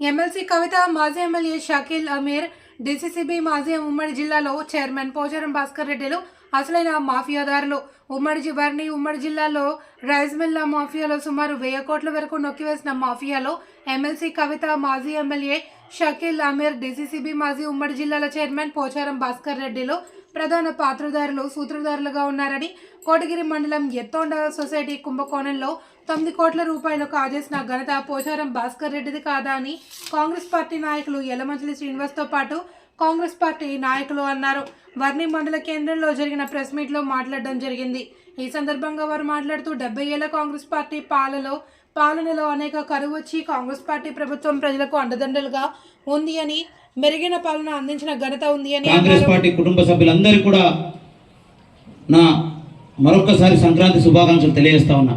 MLC కవిత మాజీ MLA Shakeel Aamir DCCB మాజీ ఉమ్మడి జిల్లాలో చైర్మన్ పోచారం భాస్కర్ రెడ్డిలు అసలైన మాఫియాదారులు. ఉమ్మడి జివర్ని ఉమ్మడి జిల్లాలో రైస్ మిల్ల మాఫియాలో సుమారు వెయ్యి కోట్ల వరకు నొక్కివేసిన మాఫియాలో ఎమ్మెల్సీ కవిత మాజీ ఎమ్మెల్యే షకీల్ అమీర్ డిసిసిబి మాజీ ఉమ్మడి జిల్లాల చైర్మన్ పోచారం భాస్కర్ రెడ్డిలు ప్రధాన పాత్రధారులు సూత్రధారులుగా ఉన్నారని కోటగిరి మండలం ఎత్తోండ సొసైటీ కుంభకోణంలో తొమ్మిది కోట్ల రూపాయలు కాజేసిన ఘనత పోచారం భాస్కర్ రెడ్డిది కాదా అని కాంగ్రెస్ పార్టీ నాయకులు యలమంచిలి శ్రీనివాస్తో పాటు కాంగ్రెస్ పార్టీ నాయకులు అన్నారు. వర్ణి మండల కేంద్రంలో జరిగిన ప్రెస్ మీట్లో మాట్లాడడం జరిగింది. ఈ సందర్భంగా వారు మాట్లాడుతూ డెబ్బై ఏళ్ళ కాంగ్రెస్ పార్టీ పాలలో పాలనలో అనేక కరువు వచ్చి కాంగ్రెస్ పార్టీ ప్రభుత్వం ప్రజలకు అండదండలుగా ఉంది అని మెరుగైన పాలన అందించిన ఘనత ఉంది అని కాంగ్రెస్. పార్టీ కుటుంబ సభ్యులందరికీ కూడా నా మరొకసారి సంక్రాంతి శుభాకాంక్షలు తెలియజేస్తా ఉన్నా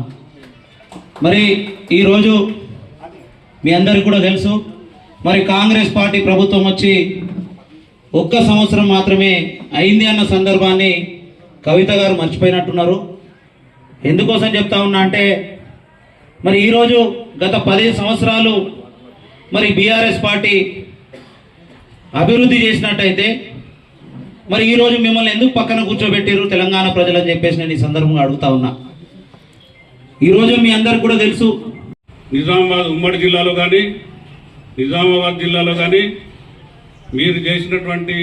మరి ఈరోజు మీ అందరికీ కూడా తెలుసు మరి కాంగ్రెస్ పార్టీ ప్రభుత్వం వచ్చి ఒక్క సంవత్సరం మాత్రమే అయింది అన్న సందర్భాన్ని కవిత గారు మర్చిపోయినట్టున్నారు ఎందుకోసం చెప్తా ఉన్నా అంటే మరి ఈరోజు గత పదిహేను సంవత్సరాలు మరి బీఆర్ఎస్ పార్టీ అభివృద్ధి చేసినట్టయితే మరి ఈరోజు మిమ్మల్ని ఎందుకు పక్కన కూర్చోబెట్టారు తెలంగాణ ప్రజలని చెప్పేసి నేను ఈ సందర్భంగా అడుగుతా ఉన్నా. ఈరోజు మీ అందరికి కూడా తెలుసు. నిజామాబాద్ ఉమ్మడి జిల్లాలో కానీ నిజామాబాద్ జిల్లాలో కానీ మీరు చేసినటువంటి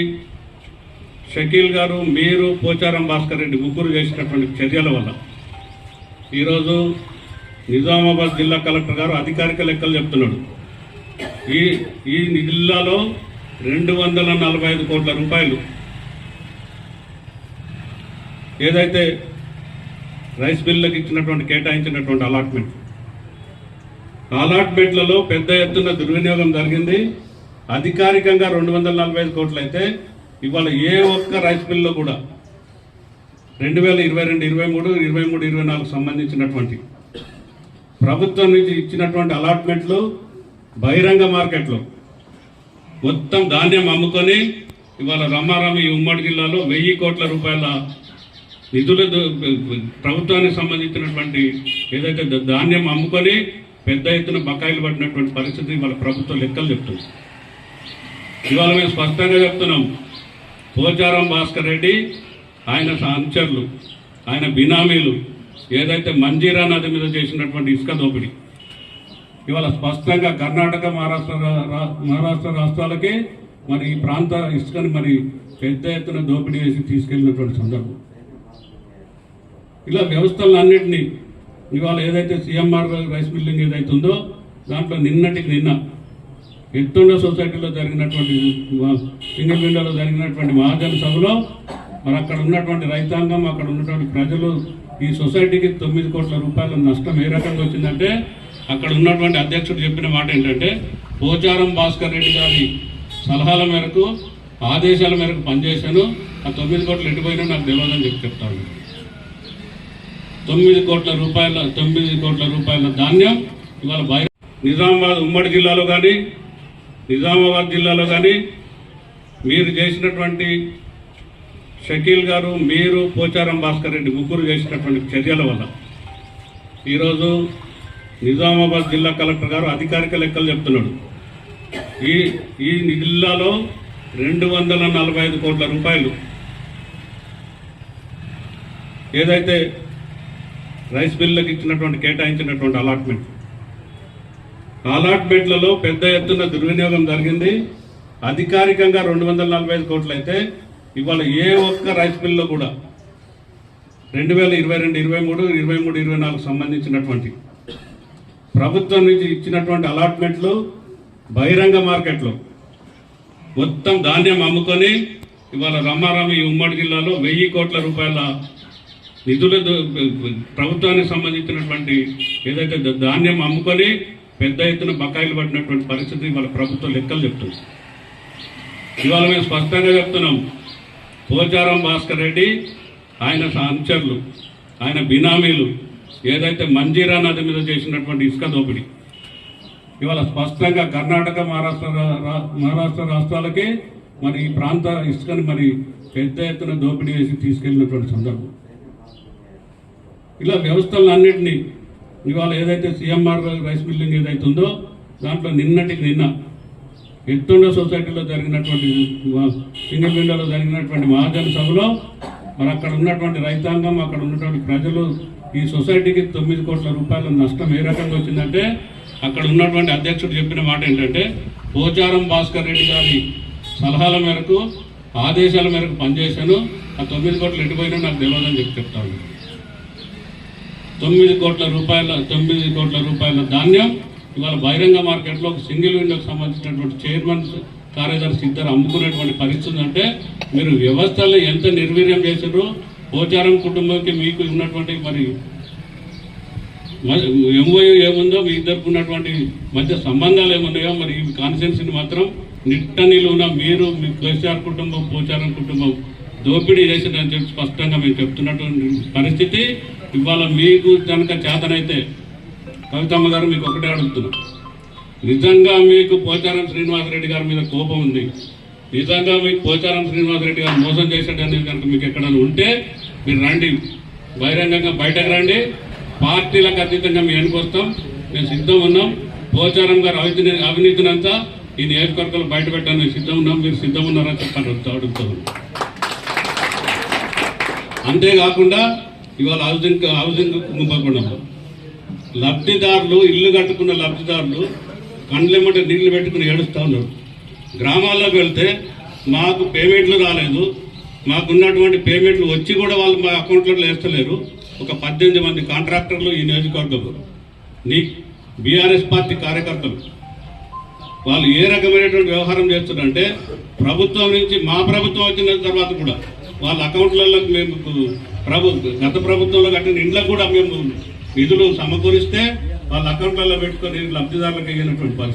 షకీల్ గారు మీరు పోచారం భాస్కర్ రెడ్డి ముగ్గురు చేసినటువంటి చర్యల వల్ల ఈరోజు నిజామాబాద్ జిల్లా కలెక్టర్ గారు అధికారిక లెక్కలు చెప్తున్నాడు. ఈ ఈ జిల్లాలో రెండు వందల నలభై ఐదు కోట్ల రూపాయలు ఏదైతే రైస్ బిల్లులకు ఇచ్చినటువంటి కేటాయించినటువంటి అలాట్మెంట్. అలాట్మెంట్లలో పెద్ద ఎత్తున దుర్వినియోగం జరిగింది. అధికారికంగా రెండు వందల నలభై ఐదు కోట్లు అయితే ఇవాళ ఏ ఒక్క రైస్ మిల్లో కూడా రెండు వేల ఇరవై రెండు ఇరవై మూడు ఇరవై మూడు ఇరవై నాలుగు సంబంధించినటువంటి ప్రభుత్వం నుంచి ఇచ్చినటువంటి అలాట్మెంట్లు బహిరంగ మార్కెట్లో. మొత్తం ధాన్యం అమ్ముకొని ఇవాళ రమారామి ఉమ్మడి జిల్లాలో వెయ్యి కోట్ల రూపాయల నిధుల ప్రభుత్వానికి సంబంధించినటువంటి ఏదైతే ధాన్యం అమ్ముకొని పెద్ద ఎత్తున బకాయిలు పడినటువంటి పరిస్థితి ఇవాళ ప్రభుత్వం లెక్కలు చెప్తుంది. ఇవాళ మేము స్పష్టంగా చెప్తున్నాం పోచారం భాస్కర్ రెడ్డి ఆయన అనుచరులు ఆయన బినామీలు ఏదైతే మంజీరా నది మీద చేసినటువంటి ఇసుక దోపిడీ ఇవాళ స్పష్టంగా కర్ణాటక మహారాష్ట్ర మహారాష్ట్ర రాష్ట్రాలకే మరి ఈ ప్రాంత ఇసుకని మరి పెద్ద ఎత్తున దోపిడీ చేసి తీసుకెళ్ళినటువంటి సందర్భం. ఇలా వ్యవస్థలన్నింటినీ ఇవాళ ఏదైతే సీఎంఆర్ రైస్ మిల్లింగ్ ఏదైతే ఉందో దాంట్లో నిన్నటికి నిన్న ఎత్తుండ సొసైటీలో జరిగినటువంటి సింగిల్ విండోలో జరిగినటువంటి మహాజన సభలో మరి అక్కడ ఉన్నటువంటి రైతాంగం అక్కడ ఉన్నటువంటి ప్రజలు ఈ సొసైటీకి తొమ్మిది కోట్ల రూపాయల నష్టం ఏ రకంగా వచ్చిందంటే అక్కడ ఉన్నటువంటి అధ్యక్షుడు చెప్పిన మాట ఏంటంటే పోచారం భాస్కర్ రెడ్డి గారి సలహాల మేరకు ఆదేశాల మేరకు పనిచేశాను. ఆ తొమ్మిది కోట్లు ఎటుపోయినా నాకు తెలియదని చెప్పి చెప్తాను. తొమ్మిది కోట్ల రూపాయల తొమ్మిది కోట్ల రూపాయల ధాన్యం ఇవాళ బయ నిజామాబాద్ ఉమ్మడి జిల్లాలో కానీ నిజామాబాద్ జిల్లాలో కానీ మీరు చేసినటువంటి షకీల్ గారు మీరు పోచారం భాస్కర్ రెడ్డి ముగ్గురు చేసినటువంటి చర్యల వల్ల. ఈరోజు నిజామాబాద్ జిల్లా కలెక్టర్ గారు అధికారిక లెక్కలు చెప్తున్నాడు. ఈ ఈ జిల్లాలో రెండు వందల నలభై ఐదు కోట్ల రూపాయలు ఏదైతే రైస్ బిల్లులకు ఇచ్చినటువంటి కేటాయించినటువంటి అలాట్మెంట్. అలాట్మెంట్లలో పెద్ద ఎత్తున దుర్వినియోగం జరిగింది. అధికారికంగా రెండు వందల నలభై ఐదు కోట్లు అయితే ఇవాళ ఏ ఒక్క రైస్ మిల్లో కూడా రెండు వేల ఇరవై రెండు ఇరవై మూడు ఇరవై మూడు ఇరవై నాలుగు సంబంధించినటువంటి ప్రభుత్వం నుంచి ఇచ్చినటువంటి అలాట్మెంట్లు బహిరంగ మార్కెట్లో మొత్తం ధాన్యం అమ్ముకొని ఇవాళ రమారామి ఉమ్మడి జిల్లాలో వెయ్యి కోట్ల రూపాయల నిధుల ప్రభుత్వానికి సంబంధించినటువంటి ఏదైతే ధాన్యం అమ్ముకొని పెద్ద ఎత్తున బకాయిలు పడినటువంటి పరిస్థితి ఇవాళ ప్రభుత్వం లెక్కలు చెప్తుంది. ఇవాళ మేము స్పష్టంగా చెప్తున్నాం పోచారం భాస్కర్ రెడ్డి ఆయన అనుచరులు ఆయన బినామీలు ఏదైతే మంజీరా నది మీద చేసినటువంటి ఇసుక దోపిడీ. ఇవాళ స్పష్టంగా కర్ణాటక మహారాష్ట్ర మహారాష్ట్ర రాష్ట్రాలకి మరి ఈ ప్రాంత ఇసుకని మరి పెద్ద ఎత్తున దోపిడీ వేసి తీసుకెళ్ళినటువంటి సందర్భం. ఇలా వ్యవస్థలన్నింటినీ ఇవాళ ఏదైతే సిఎంఆర్ రైస్ మిల్లింగ్ ఏదైతే ఉందో దాంట్లో నిన్నటికి నిన్న ఎత్తుండ సొసైటీలో జరిగినటువంటి మా- సింగిల్ విండోలో జరిగినటువంటి మహాజన సభలో మరి అక్కడ ఉన్నటువంటి రైతాంగం అక్కడ ఉన్నటువంటి ప్రజలు ఈ సొసైటీకి తొమ్మిది కోట్ల రూపాయల నష్టం ఏ రకంగా వచ్చిందంటే అక్కడ ఉన్నటువంటి అధ్యక్షుడు చెప్పిన మాట ఏంటంటే పోచారం భాస్కర్ రెడ్డి గారి సలహాల మేరకు ఆదేశాల మేరకు పనిచేశాను. ఆ తొమ్మిది కోట్లు ఎటుపోయినా నాకు తెలియదని చెప్పి చెప్తాను. తొమ్మిది కోట్ల రూపాయల తొమ్మిది కోట్ల రూపాయల ధాన్యం ఇవాళ బహిరంగ మార్కెట్లో ఒక సింగిల్ విండోకి సంబంధించినటువంటి చైర్మన్ కార్యదర్శి ఇద్దరు అమ్ముకునేటువంటి పరిస్థితి అంటే మీరు వ్యవస్థలో ఎంత నిర్వీర్యం చేశారు పోచారం కుటుంబంకి మీకు ఉన్నటువంటి మరి ఎంఓ ఏముందో మీ ఇద్దరికి ఉన్నటువంటి మధ్య సంబంధాలు ఏమున్నాయో మరి ఈ కాన్సెన్సీని మాత్రం నిట్ట నిలువున మీరు మీ కేసీఆర్ కుటుంబం పోచారం కుటుంబం దోపిడీ చేసిందని చెప్పి స్పష్టంగా మేము చెప్తున్నటువంటి పరిస్థితి. ఇవాళ మీకు కనుక చేతనైతే కవితమ్మ గారు మీకు ఒకటే అడుగుతున్నా. నిజంగా మీకు పోచారం శ్రీనివాసరెడ్డి గారి మీద కోపం ఉంది. నిజంగా మీకు పోచారం శ్రీనివాసరెడ్డి గారు మోసం చేశాడనేది కనుక మీకు ఎక్కడైనా ఉంటే మీరు రండి. బహిరంగంగా బయటకు రండి. పార్టీలకు అతీతంగా మేము వస్తాం. మేము సిద్ధం ఉన్నాం. పోచారం గారు అవినీతి అవినీతినంతా ఈ నియోజకవర్గాలు బయట పెట్టడానికి సిద్ధం ఉన్నాం. మీరు సిద్ధం ఉన్నారని చెప్పాను అడుగుతా అంతేకాకుండా ఇవాళ హౌసింగ్ హౌసింగ్ కుంభకోణంలో లబ్ధిదారులు ఇల్లు కట్టుకున్న లబ్ధిదారులు కండ్లెమ్మట నీళ్ళు పెట్టుకుని ఏడుస్తూ ఉన్నారు. గ్రామాల్లోకి వెళ్తే మాకు పేమెంట్లు రాలేదు. మాకున్నటువంటి పేమెంట్లు వచ్చి కూడా వాళ్ళు మా అకౌంట్లో వేస్తలేరు. ఒక పద్దెనిమిది మంది కాంట్రాక్టర్లు ఈ నియోజకవర్గంలో. నీ బీఆర్ఎస్ పార్టీ కార్యకర్తలు. వాళ్ళు ఏ రకమైనటువంటి వ్యవహారం చేస్తున్నారంటే ప్రభుత్వం నుంచి మా ప్రభుత్వం వచ్చిన తర్వాత కూడా వాళ్ళ అకౌంట్లలో మేము ప్రభు గత ప్రభుత్వంలో కట్టిన ఇండ్లకు కూడా మేము నిధులు సమకూరిస్తే వాళ్ళ అకౌంట్లలో పెట్టుకొని లబ్ధిదారులకు అయినటువంటి